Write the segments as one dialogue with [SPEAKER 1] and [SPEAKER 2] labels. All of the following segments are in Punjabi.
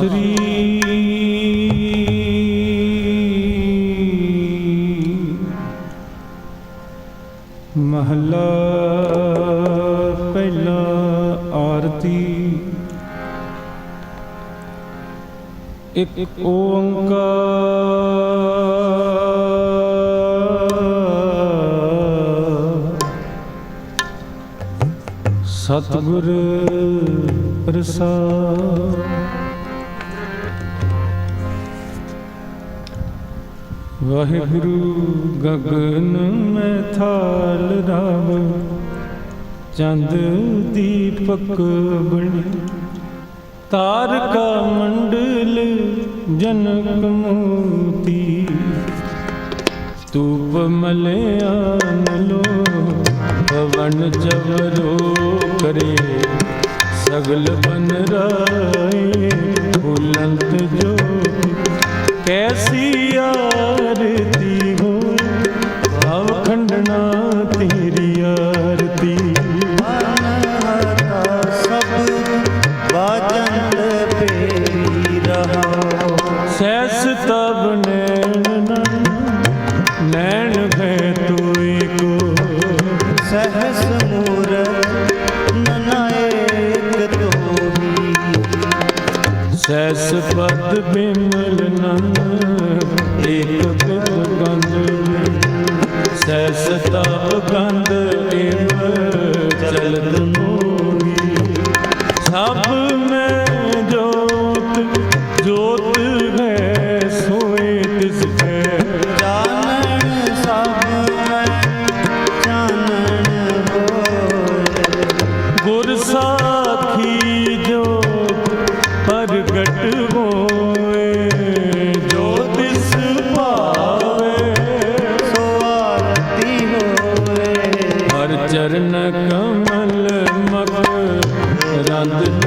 [SPEAKER 1] ਸ੍ਰੀ ਮਹਲਾ ਪਹਿਲਾ ਆਰਤੀ। ਇੱਕ ਓੰਕਾਰ। ਸਤਿਗੁਰ ਪ੍ਰਸਾਦ। ਵਾਹਿਗੁਰੂ ਗਗਨ ਮੈਂ ਥਾਲ ਰਾਵ ਚੰਦ ਦੀਪਕ ਬਣੇ। ਤਾਰਕਾ ਮੰਡਲ ਜਨਕ ਮੂਤੀ ਤੂਪ ਮਲਿਆਨ ਲੋ ਭਵਨ ਜਵਰੋ ਕਰੇ। ਸਗਲ ਬਨ ਰਾਏ ਭੁਲੰਤ ਜੋ ਕੈਸੀ
[SPEAKER 2] ਸਹਸ ਮੂਰਤ ਨਨਾਇਕ ਤੋਹੀ।
[SPEAKER 1] ਸਹਸ ਪਦ ਬਿਮਲ ਨਨ ਏਕ ਪਦ ਗੰਧ ਸਹਸ ਤਪ ਗੰਧ ਏਵ ਚਲਤ ਮੋਹੀ। ਸਭ ਮੈਂ ਜੋਤ ਜੋਤ ਚਰਨ ਕਮਲ ਮਕ ਰੰਦ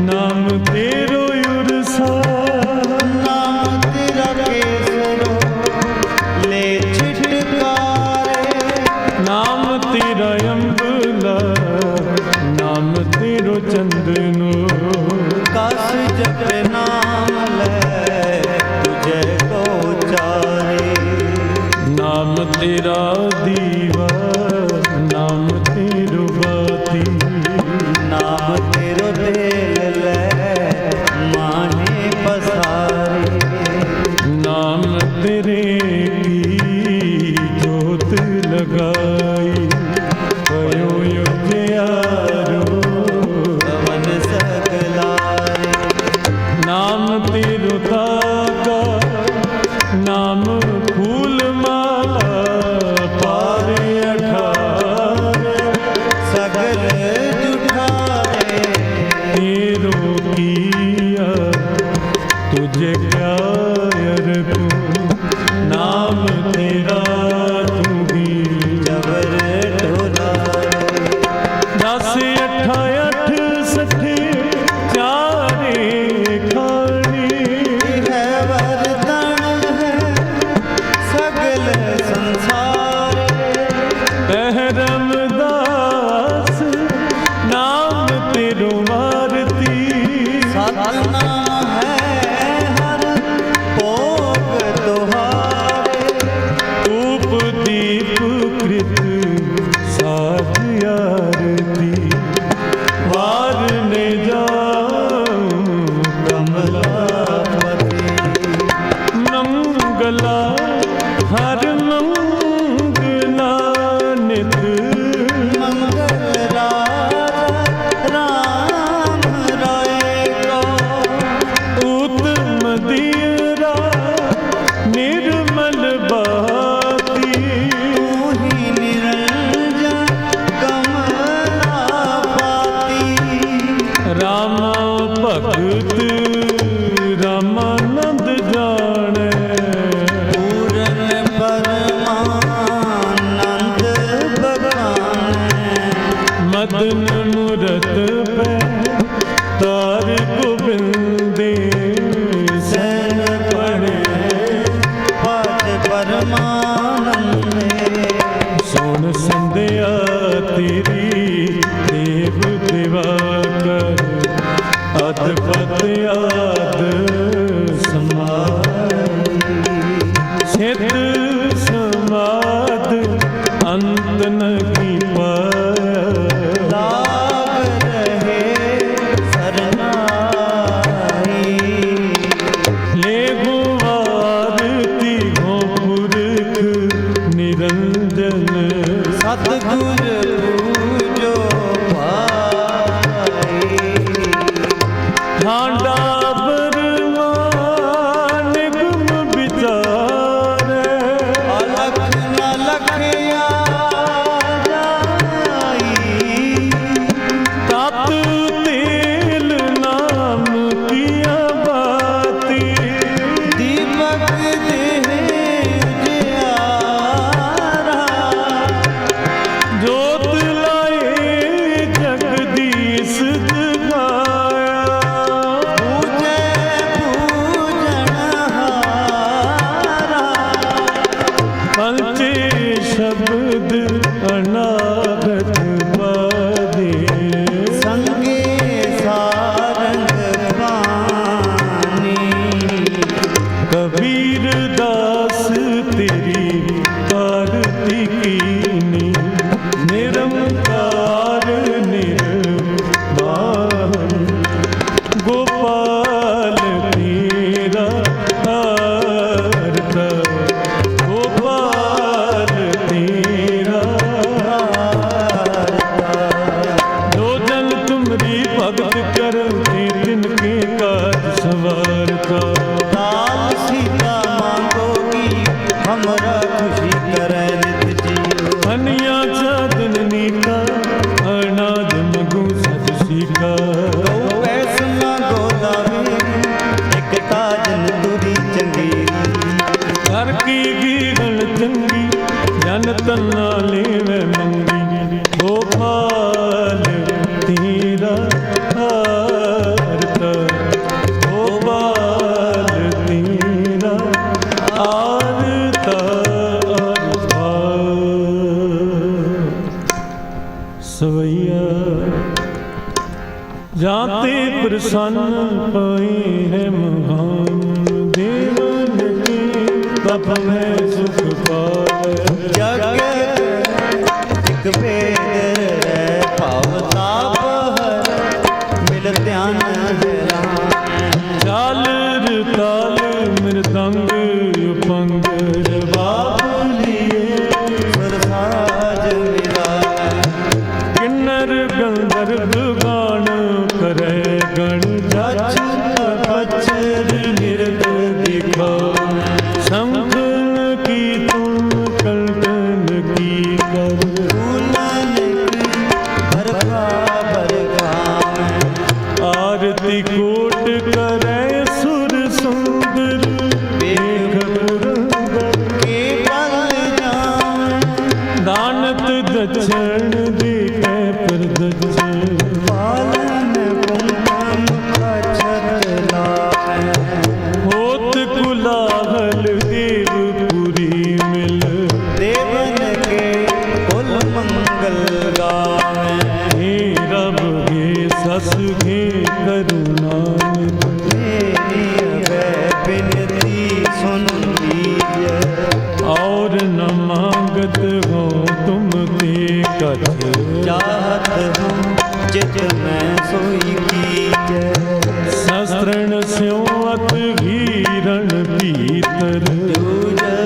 [SPEAKER 2] ਨਾਮ
[SPEAKER 1] ਤੇ ਸਮਾਦ ਅੰਤ ਨ ਕੀ ਮਾ हे रब हे सस हे करुणा
[SPEAKER 2] बिनती सुन
[SPEAKER 1] और न मांगत हो तुम ते कथ
[SPEAKER 2] चाहत हम जित मैं सोई की
[SPEAKER 1] शस्त्रण स्योअत घीरण भीतर
[SPEAKER 2] जूझ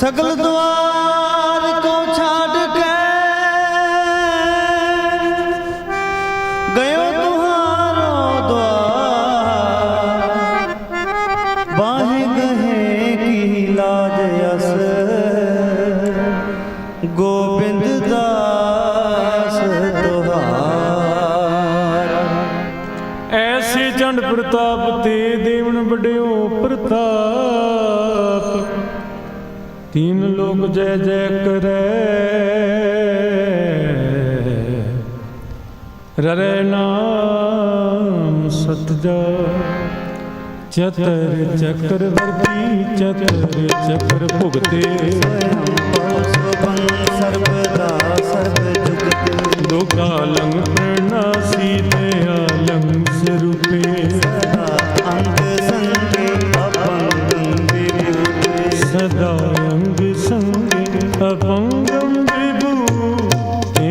[SPEAKER 2] ਸਗਲ ਦਵਾਰ
[SPEAKER 1] ਲੋਕ ਜੈ ਜੈ ਕਰੈ। ਰਰੇ ਨਾਮ ਸਤਜਾ। ਚਤਰ ਚੱਕਰਵਰਤੀ ਚਤਰ ਚੱਕਰ ਭੁਗਤੇ।
[SPEAKER 2] ਸੋਭੰ ਸਰਬਦਾ ਸਰਬ ਜੁਗਤ
[SPEAKER 1] ਦੁਕਾਲੰ ਪ੍ਰਣਾਸੀ ਤੇ ਆਲੰ ਸਰੂਪੇ।
[SPEAKER 2] ਸਦਾ ਅੰਗ ਸੰਗੇ ਅਪੰਗੰ
[SPEAKER 1] ਸਦਾ ਸੰਗੇ ਅਪੰਗੰ ਵਿਭੂਤੇ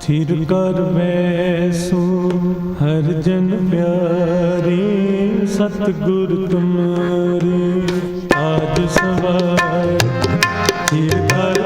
[SPEAKER 1] ਥਿਰ ਕਰ ਵੈਸੋ ਹਰ ਜਨ ਪਿਆਰੇ ਸਤਿਗੁਰ ਤੁਮਾਰੇ ਆਜ ਸਵਾਰ। ਥਿਰ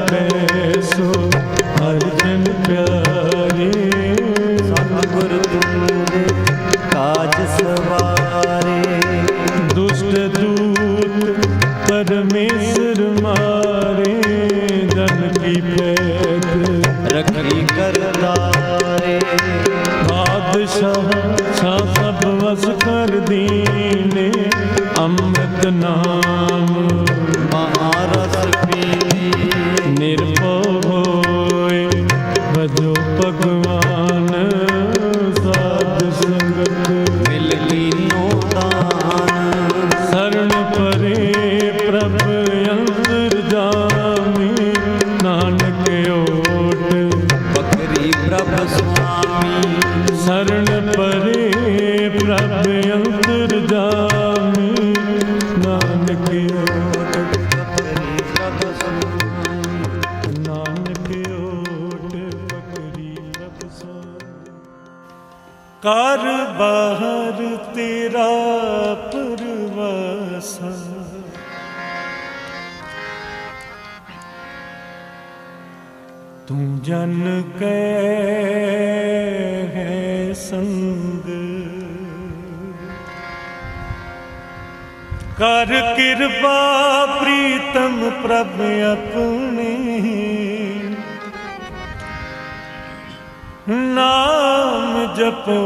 [SPEAKER 1] ਕਰ ਕਿਰਪਾ ਪ੍ਰੀਤਮ ਪ੍ਰਭ ਆਪਣੇ। ਨਾਮ ਜਪੋ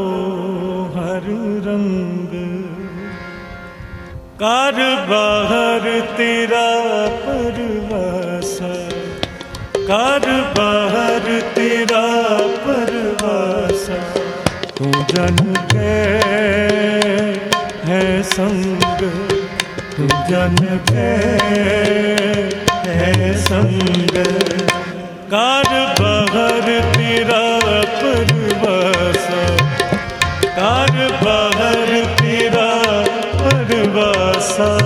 [SPEAKER 1] ਹਰ ਰੰਗ। ਕਰ ਬਾਹਰ ਤੇਰਾ ਪਰਵਾਸਾ। ਕਰ ਬਾਹਰ ਤੇਰਾ ਪਰਵਾਸਾ। ਤੂੰ ਜਨ ਕੇ ਹੈ ਸੰਗ। ਤੂੰ ਜਨ ਭੈ ਹੈ ਸੰਗ। ਕਰ ਬਾਹਰ ਤੇਰਾ ਪਰਵਾਸਾ ਕਰ ਬਾਹਰ ਤੇਰਾ ਪਰਵਾਸਾ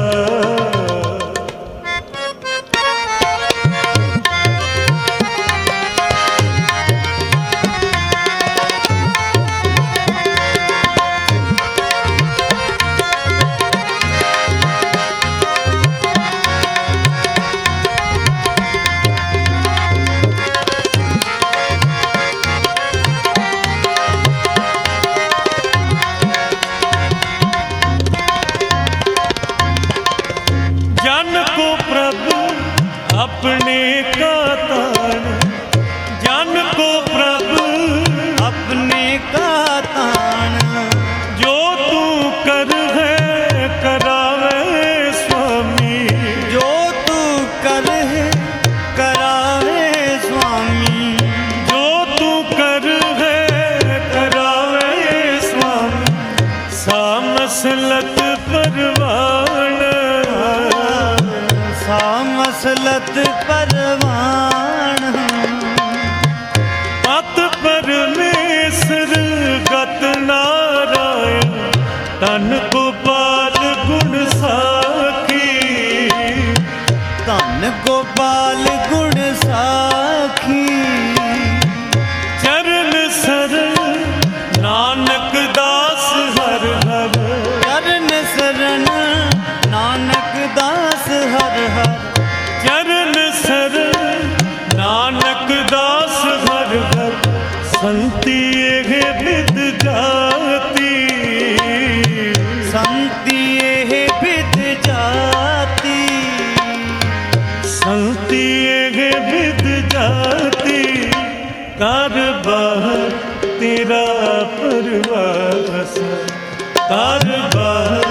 [SPEAKER 1] ਕਰ ਬਾਹਰ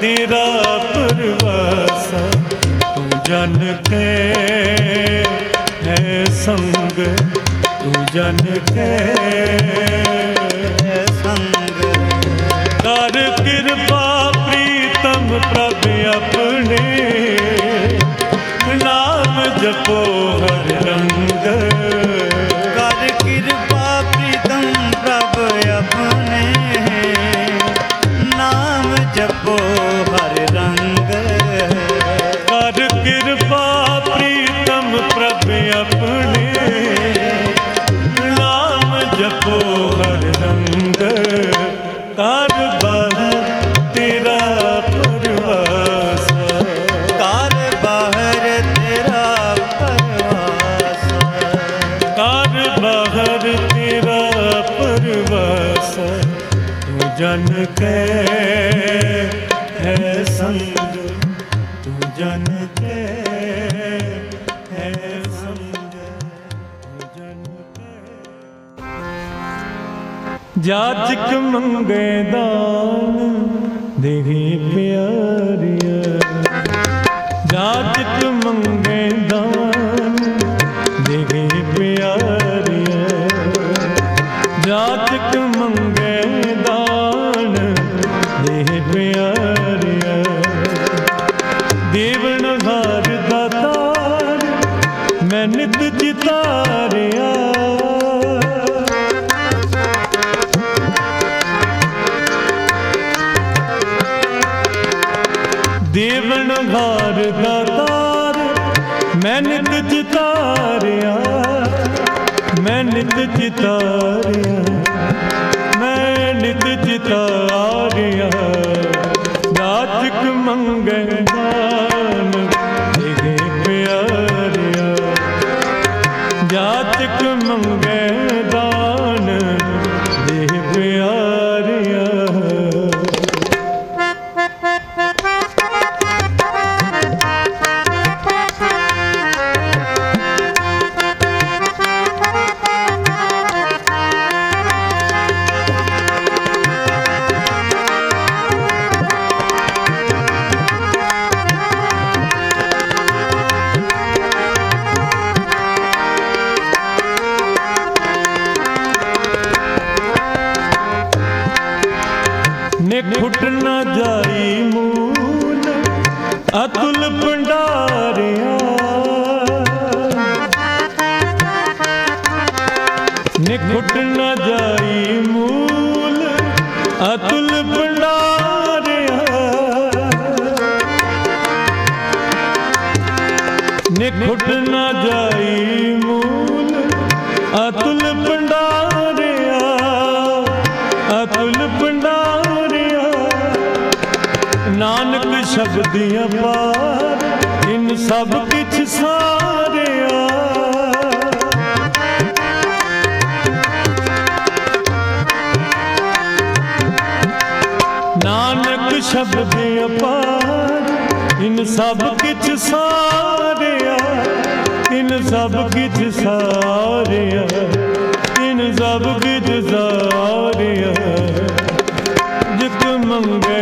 [SPEAKER 1] ਤੇਰਾ ਪਰਵਾਸ ਤੂੰ ਜਨ ਕੇ ਹੈ ਸੰਗ। ਤੂੰ ਜਨ ਕੇ
[SPEAKER 2] ਹੈ ਸੰਗ।
[SPEAKER 1] ਕਰ ਕਿਰਪਾ ਪ੍ਰੀਤਮ ਪ੍ਰਭ ਆਪਣੇ। ਨਾਮ ਜਪੋ ਹਰ ਜਨ ਕੇ, ਹੈ ਸੰਗ, ਤੂੰ ਜਨ ਕੇ, ਹੈ ਸੰਗ, ਤੂੰ ਜਨ ਕੇ। ਜਾਚਕ ਮੰਗੇ ਦਾਨ, ਦੇਹੀ ਪਿਆਰਿਆ ਜਾਚਕ ਮੰਗੇ ਦਾਨ, ਦੇਹੇ ਪਿਆਰਿਆ ਜਾਚਕ ਮੰਗੇ ਦੇਵਨ ਹਾਰ ਦਾਤਾਰ ਮੈਂ ਨਿਤ ਚਿਤਾਰਿਆ। ਦੇਵਨ ਘਰ ਦਾਤਾਰ ਮੈਂ ਨਿਤ ਚਿਤਾਰਿਆ, ਮੈਂ ਨਿਤ ਚਿਤਾਰਿਆ। ਅਤੁਲ ਭੰਡਾਰਿਆ ਨਿਖੁੱਟ ਨਾ ਜਾਈ ਮੂਲ, ਅਤੁਲ ਭੰਡਾਰਿਆ ਅਤੁਲ ਭੰਡਾਰਿਆ ਨਾਨਕ ਸ਼ਬਦੀਆਂ ਪਾਰ ਇਨ ਸਭ ਸ਼ਬਦ ਅਪਾਰ। ਇਨ ਸਭ ਕਿਛ ਸਾਰਿਆ, ਇਨ ਸਭ ਕਿਛ ਸਾਰਿਆ, ਇਨ ਸਭ ਕਿਛ ਸਾਰਿਆ। ਜਿਤ ਮੰਗੇ